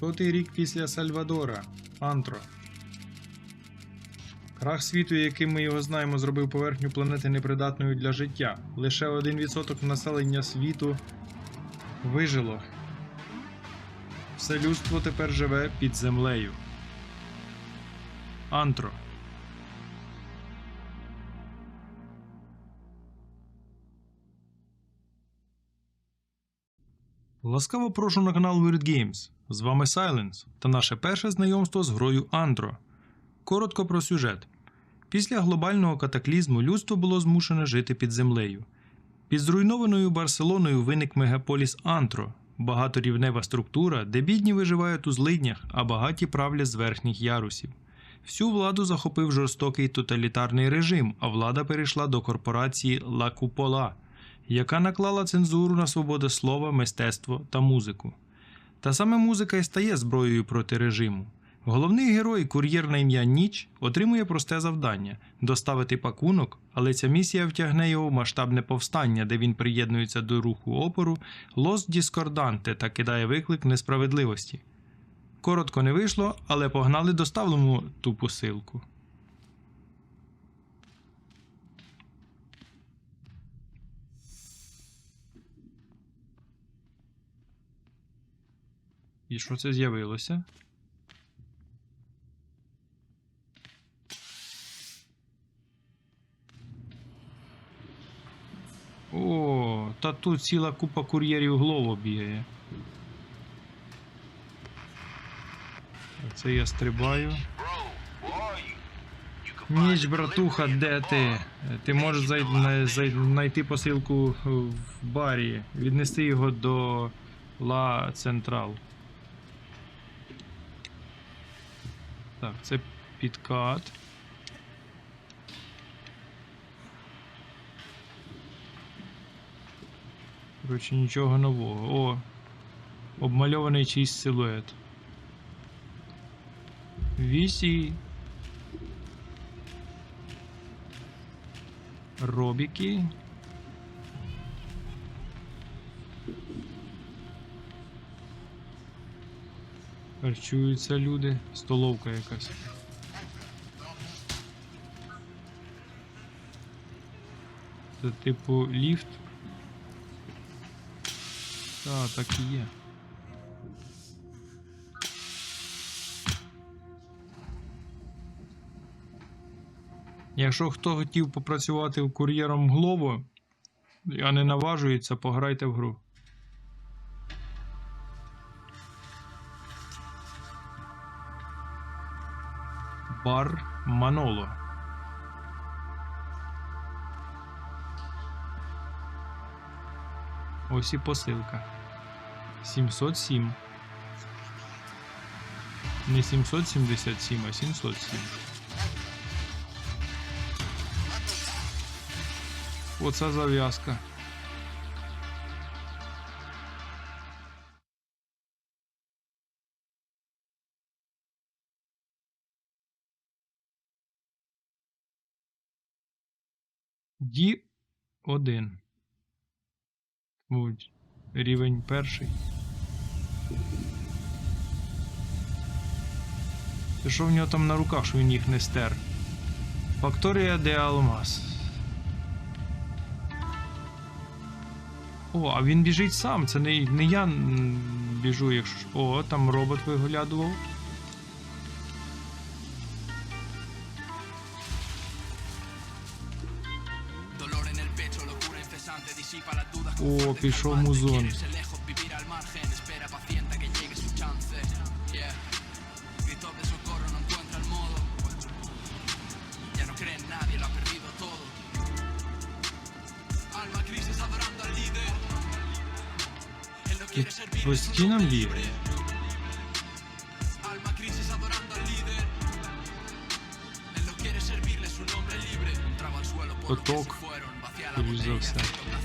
Сотий рік після Сальвадора. Антро. Крах світу, яким ми його знаємо, зробив поверхню планети непридатною для життя. Лише 1% населення світу вижило. Все людство тепер живе під землею. Антро. Ласкаво прошу на канал Weird Games. З вами Silence та наше перше знайомство з грою Антро. Коротко про сюжет. Після глобального катаклізму людство було змушене жити під землею. Під зруйнованою Барселоною виник мегаполіс Антро, багаторівнева структура, де бідні виживають у злиднях, а багаті правлять з верхніх ярусів. Всю владу захопив жорстокий тоталітарний режим, а влада перейшла до корпорації Ла Купола, яка наклала цензуру на свободу слова, мистецтво та музику. Та саме музика і стає зброєю проти режиму. Головний герой, кур'єр на ім'я Ніч, отримує просте завдання доставити пакунок, але ця місія втягне його в масштабне повстання, де він приєднується до руху опору Лос Діскорданте та кидає виклик несправедливості. Коротко не вийшло, але погнали доставлено ту посилку. І що це з'явилося? О, та тут ціла купа кур'єрів глово бігає. Це я стрибаю. Ніч, братуха, де ти? Ти можеш зай... зай- знайти посилку в барі, віднести його до Ла Централ. Так, це підкат. Коротше, нічого нового. О! Обмальований чийсь силует. Вісі. Робіки. Харчуються люди. Столовка якась. Це типу ліфт. Так, так і є. Якщо хто хотів попрацювати кур'єром Глобо, а не наважується, пограйте в гру. Бар Маноло. Ось і посилка. 707. Не 777, а 707. Оце зав'язка. Ді 1. Мабуть, рівень перший. Це що в нього там на руках, що він їх не стер? Факторія де Алмаз. О, а він біжить сам. Це не, не я біжу, якщо. О, там робот виглядував. suelo por lo que se Поток. fueron. Vacía la Скоріш за botella, все.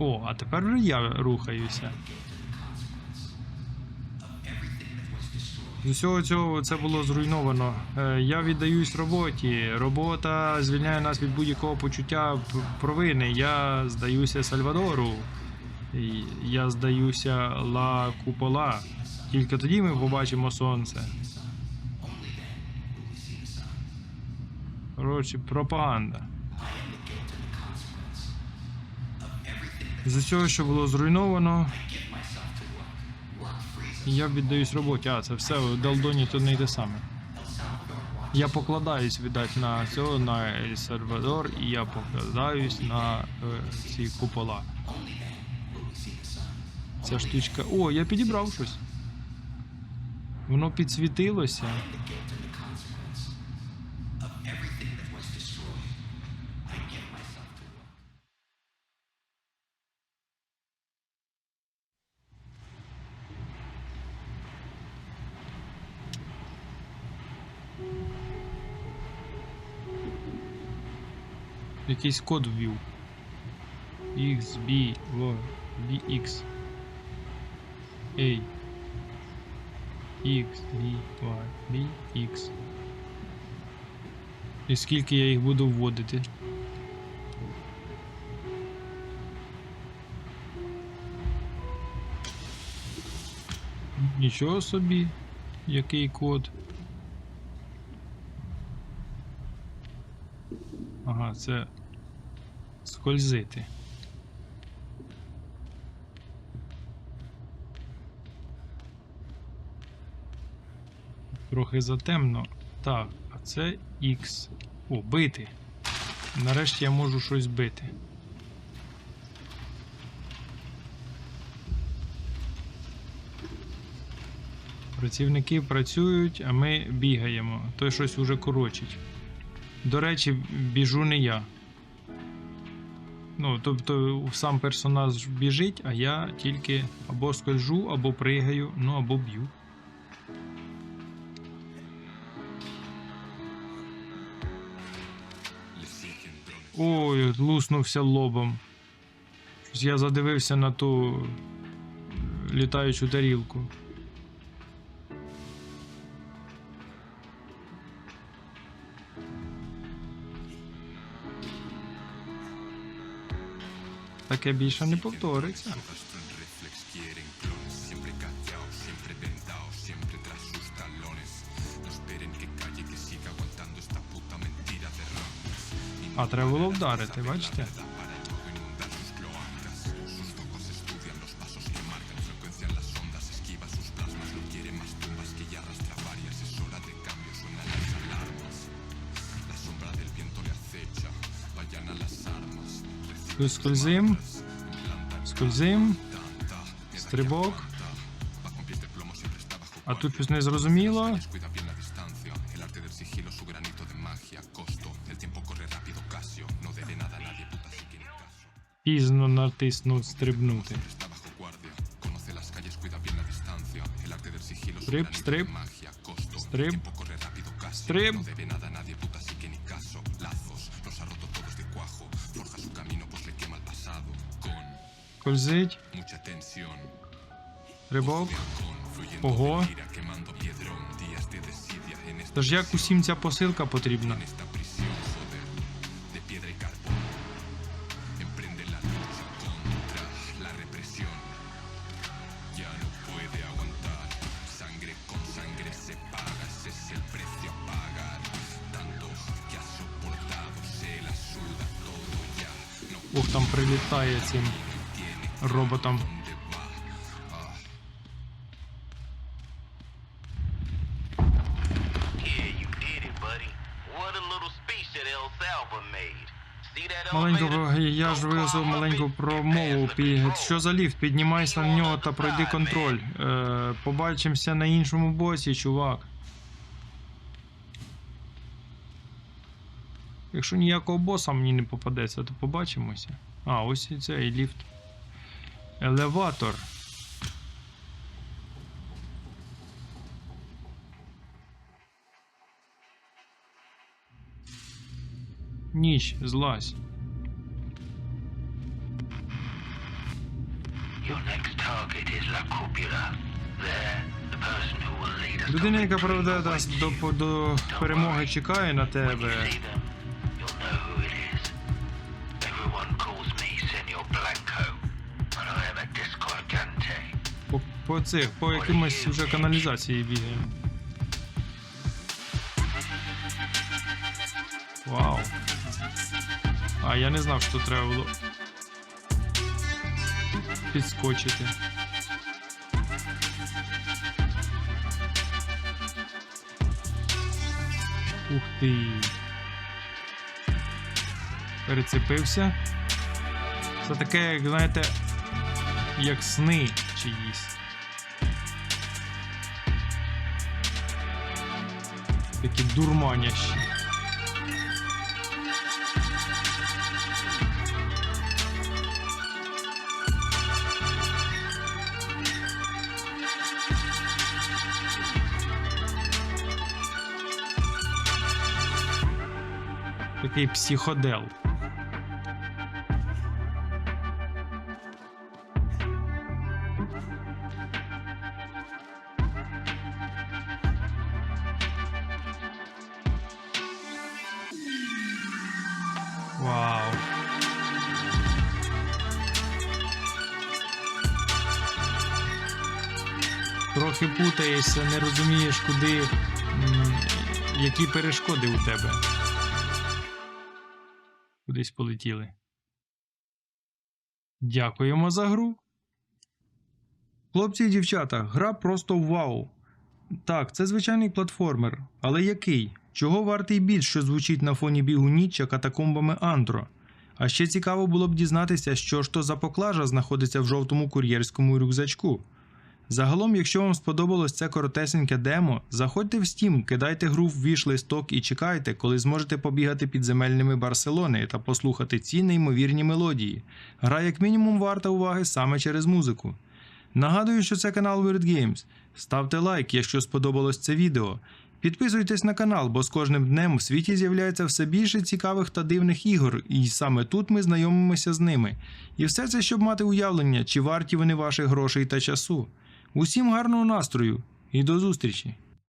О, а тепер вже я рухаюся. З усього цього це було зруйновано. Е, Я віддаюсь роботі. Робота звільняє нас від будь-якого почуття провини. Я здаюся Сальвадору. Я здаюся Ла Купола. Тільки тоді ми побачимо сонце. Коротше, пропаганда. З усього, що було зруйновано. Я віддаюсь роботі. А, це все, у Далдоні то не те саме. Я покладаюсь, віддати, на цього, на Сальвадор, і я покладаюсь на е, ці купола. Ця штучка. О, я підібрав щось. Воно підсвітилося. Якийсь код ввів. X, B, V, A. X, B, Y. І скільки я їх буду вводити? Нічого собі, який код. Ага, це скользити. Трохи затемно. Так, а це X. О, бити. Нарешті я можу щось бити. Працівники працюють, а ми бігаємо. Той щось уже корочить. До речі, біжу не я. Ну, тобто сам персонаж біжить, а я тільки або скольжу, або пригаю, ну або б'ю. Ой, луснувся лобом. Я задивився на ту е, літаючу тарілку. Puta більше не повториться. А треба було вдарити, бачите? Debe nada a nadie, puta si quiere caso. Пізно натиснув стрибнути. Está bajo guardia, conoce desidia en esta Тож як усім ця посилка потрібна? Ох, там прилітає цим роботом. dónde va. Эй, of the little speech that El Salva made. See that Маленько, elevator? про- я ж up маленьку промову. pass the Пі- control. Що за ліфт? Піднімайся на нього та пройди контроль. Е, побачимося на іншому босі, чувак. Якщо ніякого боса мені не попадеться, то побачимося. А, ось і цей ліфт. Елеватор. Ніч, злазь. Людина, яка awaits нас до, до перемоги, чекає на тебе. По, цих, по якимось вже каналізації бігає. Вау. А я не знав, що треба було підскочити. Ух ти. Перецепився. Це таке, як знаєте, як сни чиїсь. Такі дурманящі. Такий психодел. Вау. Трохи путаєшся, не розумієш, куди, які перешкоди у тебе. Кудись полетіли. Дякуємо за гру. Хлопці і дівчата, гра просто вау. Так, це звичайний платформер, але який? Чого вартий біт, що звучить на фоні бігу Ніччя катакомбами Антро? А ще цікаво було б дізнатися, що ж то за поклажа знаходиться в жовтому кур'єрському рюкзачку. Загалом, якщо вам сподобалось це коротесеньке демо, заходьте в Steam, кидайте гру в віш-листок і чекайте, коли зможете побігати підземельними Барселони та послухати ці неймовірні мелодії. Гра як мінімум варта уваги саме через музику. Нагадую, що це канал Weird Games. Ставте лайк, якщо сподобалось це відео. Підписуйтесь на канал, бо з кожним днем в світі з'являється все більше цікавих та дивних ігор, і саме тут ми знайомимося з ними. І все це, щоб мати уявлення, чи варті вони ваших грошей та часу. Усім гарного настрою і до зустрічі!